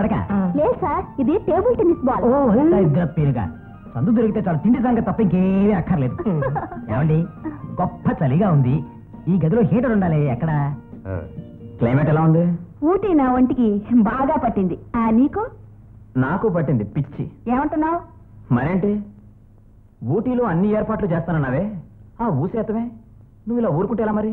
లేదు సార్ ఇది table tennis ball. పేరుగా. సందు దొరికితే చాలు తిండి సంగతి తప్ప ఇంకేమీ అక్కర్లేదు. ఏమండి గొప్ప చలిగా ఉంది. ఈ గదిలో హీటర్ ఉండాలి ఎక్కడ? క్లైమేట్ ఎలా ఉంది? ఊటీ నా ఒంటికి బాగా పట్టింది. ఆ నీకు? నాకు పట్టింది పిచ్చి. ఏమంటున్నావు? మరేంటి? ఊటీలో అన్ని ఏర్పాట్లు చేస్తానన్నావే. ఆ ఊసేతమే. నువ్వు ఇలా ఊరుకుంటే ఎలా మరి?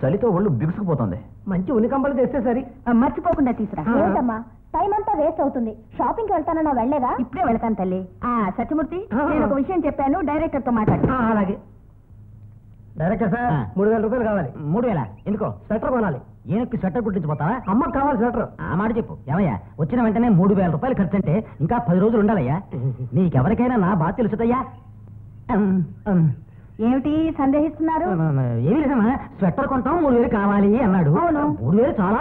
చలితో ఒళ్ళు బిగుసుకుపోతుంది. మంచి ఉనికంబలు తెస్తే సరి. మర్చిపోకుండా తీసురా. ఏంటమ్మా? టైం అంతా వేస్ట్ అవుతుంది. షాపింగ్కి వెళ్తానన్నా వెళ్ళలేదా? ఇప్పుడే వెళ్తాను తల్లి. ఆ సత్యమూర్తి. నేను ఒక విషయం చెప్పాను డైరెక్టర్తో మాట్లాడు. ఆ, అలాగే. Director sir. మూడు వేల రూపాయలు కావాలి. మూడు వేల? ఎందుకో? స్వెటర్ కొనాలి. ఏనొక్కి స్వెటర్ కుట్టించిపోతావా? అమ్మకు కావాలి స్వెటర్. ఆ మాట చెప్పు. ఏమయ్యా వచ్చిన వెంటనే మూడు వేల రూపాయలు ఖర్చు అంటే ఇంకా పది రోజులు ఉండాలయ్యా? నీకెవరికైనా నా బాధ తెలుసుదయ్యా. ఏమిటి సందేహిస్తున్నారు? ఏమీ లేదమ్మా. స్వెటర్ కొంటాం మూడు వేలు కావాలి అన్నాడు. మూడు వేలు చాలా.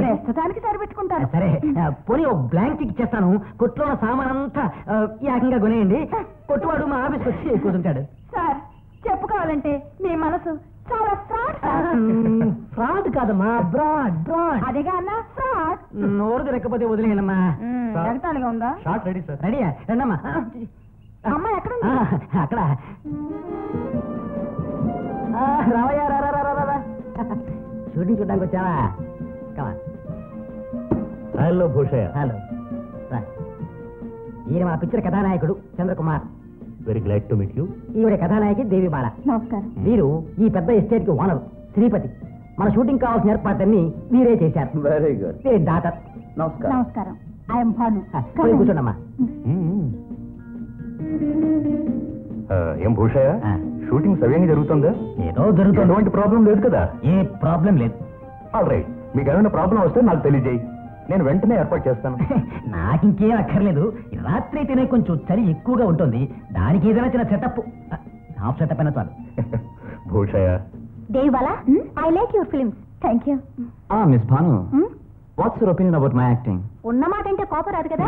ప్రస్తుతానికి సరిపెట్టుకుంటారు సరే. పోనీ ఓ బ్లాంక్ టిక్ చేస్తాను. కొట్లో సామాన్ అంతా ఏకంగా కొనేయండి. కొట్టువాడు మా ఆఫీస్కి వచ్చి కూర్చుంటాడు. సార్ చెప్పుకోవాలంటే మీ మనసు చాలా ఫ్రాడ్ ఫ్రాడ్ కాదమ్మా. Broad broad. అదేగా అన్న ఫ్రాడ్. నోరు తిరగకపోతే వదిలేయండమ్మా ఉందా? Shot ready sir. రెడీయా? రండమ్మా. అక్కడ. ఆ, రావయ్యా. షూటింగ్ చూడడానికి వచ్చావా? కమా హలో భూషయ్య. హలో. ఈయన మా పిక్చర్ కథానాయకుడు Chandrakumar. Very glad to meet you ఈవిడ కథానాయకి దేవి బాల నమస్కారం. వీరు ఈ పెద్ద ఎస్టేట్కి ఓనర్ శ్రీపతి. మన షూటింగ్ కావాల్సిన ఏర్పాట్లన్నీ వీరే చేశారు. Very good daughter. నమస్కారం. ఐఎమ్ భాను. కూర్చోండమ్మా. ఏం భూషయ్య. షూటింగ్ సవ్యంగా జరుగుతుందా? ఏదో జరుగుతుంది. ఎటువంటి ప్రాబ్లం లేదు కదా? ఏ ప్రాబ్లం లేదు. All right. మీకు ఏమైనా ప్రాబ్లం వస్తే నాకు తెలియజేయి. నేను వెంటనే ఏర్పాటు చేస్తాను. నాకింకేం అక్కర్లేదు. రాత్రి అయితేనే కొంచెం చలి ఎక్కువగా ఉంటుంది. దానికి ఏదైనా చిన్న సెటప్ హాఫ్ సెటప్ అయినా చాలు. Bhushayya. దేవాలా I like your films thank you miss Bhanu. What's your opinion about my acting ఉన్నమాట అంటే కోపం రాదు కదా?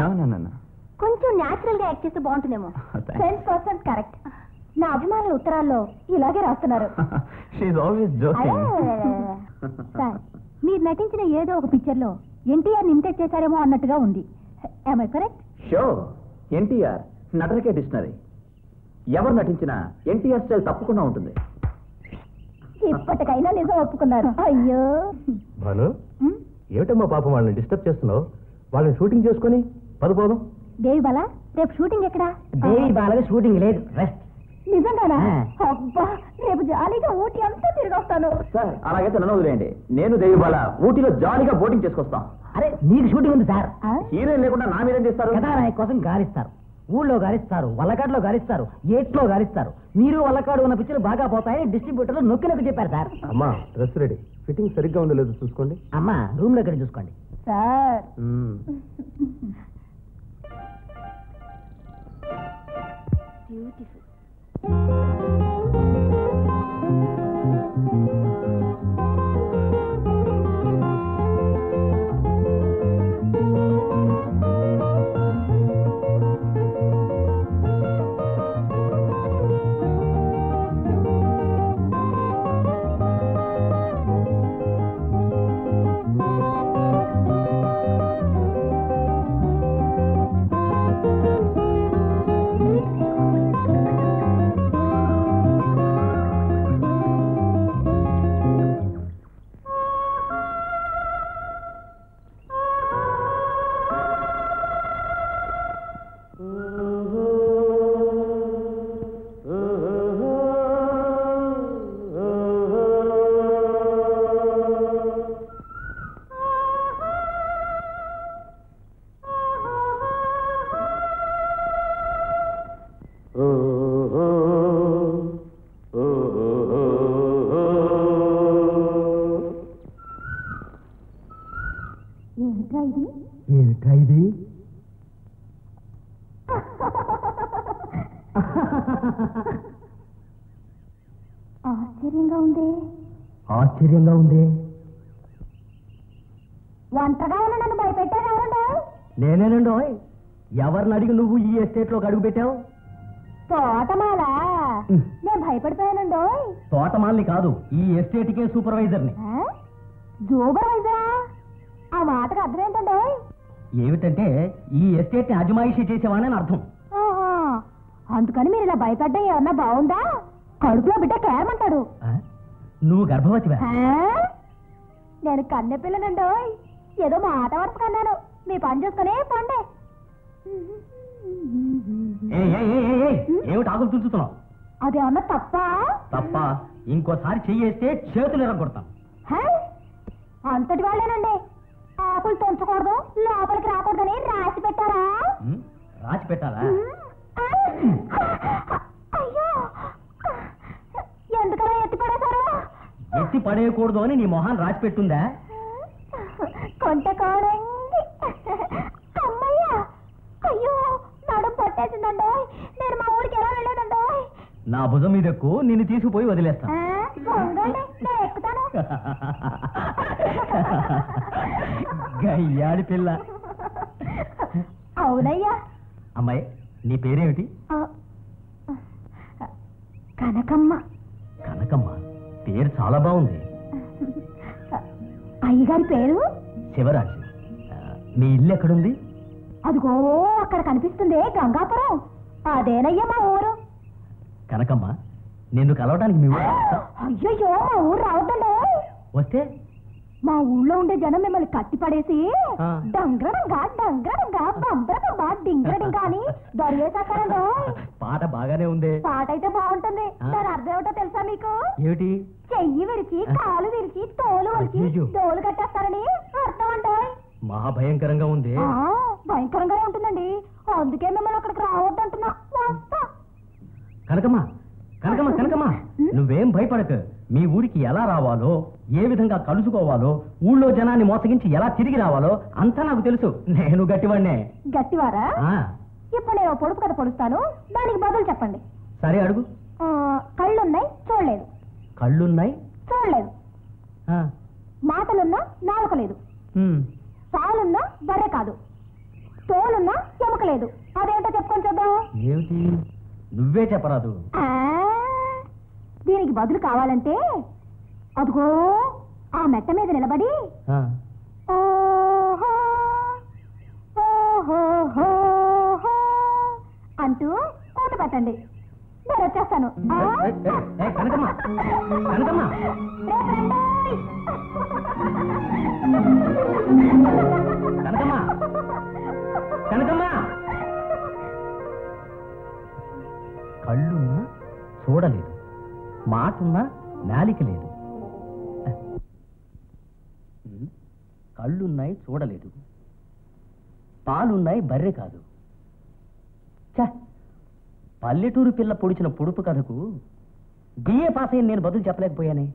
కొంచెం న్యాచురల్గా యాక్ట్ చేస్తే బాగుంటుందేమో. Ten percent correct. నా అభిమానుల ఉత్తరాల్లో ఇలాగే రాస్తున్నారు. సార్ మీరు నటించిన ఏదో ఒక పిక్చర్లో ఎన్టీఆర్ ఇమిటేట్ చేశారేమో అన్నట్టుగా ఉంది. ఐ కరెక్ట్ షో ఎన్టీఆర్ నటనకే డిక్షనరీ. ఎవరు నటించినా ఎన్టీఆర్ స్టైల్ తప్పకుండా ఉంటుంది. ఇప్పటికైనా నిజం ఒప్పుకున్నారు. అయ్యో. భాను ఏమిటమ్మా పాపం వాళ్ళని డిస్టర్బ్ చేస్తున్నావు? వాళ్ళని షూటింగ్ చేసుకొని పదపోదాం దేవి బాల రేపు షూటింగ్ ఎక్కడా? దేవి బాలగా షూటింగ్ లేదు. రెస్ట్. నిజంగానా. అబ్బా రేపు జాలీగా ఊటీ అంతా తిరిగి వస్తాను సార్ అలాగైతే నన్ను వదిలేయండి. నేను దేవిబాల ఊటీలో జాలీగా బోటింగ్ చేసుకొస్తాం. అరే నీకు షూటింగ్ ఉంది సార్? హీరోయిన్ లేకుండా నా మీరేం చేస్తారు? కథానాయక కోసం గాలిస్తారు. ఊళ్ళో గాలిస్తారు వల్లకాడులో గాలిస్తారు ఏట్లో గాలిస్తారు. మీరు వల్లకాడు ఉన్న పిక్చర్లు బాగా పోతాయని డిస్ట్రిబ్యూటర్లు నొక్కి నొక్కి చెప్పారు సార్. అమ్మా డ్రెస్ రెడీ. ఫిట్టింగ్ సరిగ్గా ఉందో లేదో చూసుకోండి. అమ్మా రూమ్లో ఇక్కడ చూసుకోండి. సార్. beautiful. ఇది? ఆశ్చర్యంగా ఉంది. ఆశ్చర్యంగా ఉంది. ఉన్న నన్ను భయపెట్టారు ఎవరండి? నేనేనండో ఎవరిని అడిగి నువ్వు ఈ ఎస్టేట్లోకి అడుగు పెట్టావు? తోటమాల. నేను భయపడిపోయానండో తోటమాల్ని కాదు ఈ ఎస్టేట్ కే సూపర్వైజర్ని జోబర్ వైజరా ఆ మాటకు అర్థం ఏంటండి ఏమిటంటే ఈ ఎస్టేట్ని అజమాయిషీ చేసేవానని అర్థం. ఆహా, అందుకని మీరు ఇలా భయపడ్డా ఏమన్నా బాగుందా? కడుపులో బిడ్డ కేరమంటాడు. ఆ? నువ్వు గర్భవతివా? ఆ? నేను కన్నె పిల్లనండోయ్ ఏదో మాట వరుస కన్నాను. మీ పని చూసుకునే పండే. ఏమిటి ఆకులు తుంచుతున్నావు? అదేమన్నా తప్ప? తప్ప? ఇంకోసారి చెయ్యేస్తే చేతులు ఎరగొడతాను. హే? అంతటి వాళ్ళేనండి. ఆకులు తుంచకూడదు లోపలికి రాకూడదని రాసి పెట్టారా? రాసి పెట్టాలా? అయ్యో! ఎందుకలా ఎత్తి పడేశారు? ఎత్తి పడేయకూడదు అని నీ మొహాన్ని రాసి పెట్టుందా? కొంట అమ్మయ్యా! అయ్యో! నడుం పట్టేసిందండో? నేను మా ఊరికి ఎలా వెళ్ళానండో? నా భుజం మీద ఎక్కువ నిన్ను తీసుకుపోయి వదిలేస్తా. ఉండండి నేను ఎక్కుతాను. గయ్యాడి పిల్ల. అవునయ్యా. అమ్మాయి నీ పేరేమిటి? కనకమ్మ. కనకమ్మ పేరు చాలా బాగుంది. అయ్యగారి పేరు? శివరాజ్. మీ ఇల్లు ఎక్కడుంది? అదిగో అక్కడ కనిపిస్తుంది గంగాపురం. అదేనయ్యా మా ఊరు? కనకమ్మ నిన్ను కలవడానికి మీ ఊరు? అయ్యయ్యో మా ఊరు రావద్దండి. వస్తే మా ఊళ్ళో ఉండే జనం మిమ్మల్ని కట్టి పడేసి ఆ. డంగడంగా డంగడంగా బంబరకంగా డింగడంగా అని పాట బాగానే ఉంది. పాట అయితే బాగుంటుంది. దాని అర్థం ఏమిటో తెలుసా మీకు? ఏమిటి? చెయ్యి విరిచి ఆ. కాలు విరిచి తోలు వలిచి. డోలు కట్టేస్తారని అర్థం అండి. మహాభయంకరంగా ఉంది. ఆ, భయంకరంగానే ఉంటుందండి. అందుకే మిమ్మల్ని అక్కడికి రావద్దంటున్నా. కనకమ్మ కనకమ్మ కనకమ్మ. నువ్వేం భయపడకు. మీ ఊరికి ఎలా రావాలో ఏ విధంగా కలుసుకోవాలో ఊళ్ళో జనాన్ని మోసగించి ఎలా తిరిగి రావాలో అంతా నాకు తెలుసు. నేను గట్టివాడినే. గట్టివారా? ఇప్పుడు నేను పొడుపు కథ పొడుస్తాను. దానికి బదులు చెప్పండి. సరే అడుగు. ఆ, కళ్ళున్నాయి చూడలేదు. కళ్ళున్నాయి? చూడలేదు. ఆ, మాటలున్నా నాలుక లేదు ఉమ్, పాలున్నా బర్రె కాదు. తోలున్నా ఎముక లేదు అదేంటో చెప్పుకొని చూద్దాం. ఏమిటి? నువ్వే చెప్పరాదు. ఆ, దీనికి బదులు కావాలంటే అదిగో ఆ మెట్ట మీద నిలబడి అంటూ కూత పెట్టండి నేను వచ్చేస్తాను. కళ్ళున్నా చూడలేదు. మాటున్నా నాలిక లేదు. కళ్ళున్నాయి చూడలేదు. పాలున్నాయి బర్రె కాదు. పల్లెటూరు పిల్ల పొడిచిన పొడుపు కథకు బిఏ పాస్ అయ్యి నేను బదులు చెప్పలేకపోయానే.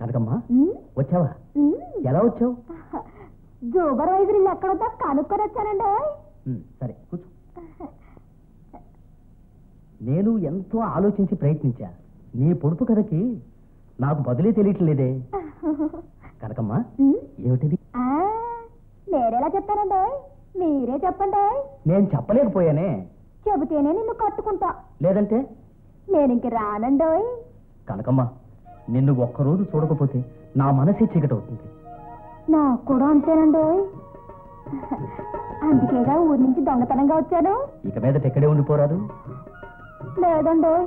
కనకమ్మ వచ్చావా? ఎలా వచ్చావు? జూబర్ ఇల్లు ఎక్కడుందో కనుక్కొని వచ్చానండి సరే కూర్చో. నేను ఎంతో ఆలోచించి ప్రయత్నించా. నీ పొడుపు కథకి నాకు బదులే తెలియట్లేదే కనకమ్మ ఏమిటిది? నేనేలా చెప్తానండి మీరే చెప్పండి నేను చెప్పలేకపోయానే. చెబితేనే నిన్ను కట్టుకుంటా. లేదంటే? నేను ఇంక రానండోయ్ కనకమ్మ నిన్ను ఒక్కరోజు చూడకపోతే నా మనసే చీకటవుతుంది. నాకు కూడా అంతేనండోయ్ అందుకేగా ఊరి నుంచి దొంగతనంగా వచ్చాను. ఇక మీద ఎక్కడే ఉండిపోరాదు. లేదండోయ్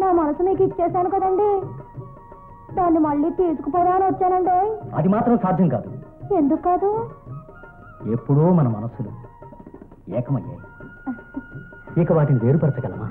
నా మనసు మీకు ఇచ్చేసాను కదండి. దాన్ని మళ్ళీ తీసుకుపోదా అని వచ్చానండోయ్ అది మాత్రం సాధ్యం కాదు. ఎందుకు కాదు? ఎప్పుడో మన మనస్సులు ఏకమయ్యాయి. ఇక వాటిని వేరుపరచగలమా?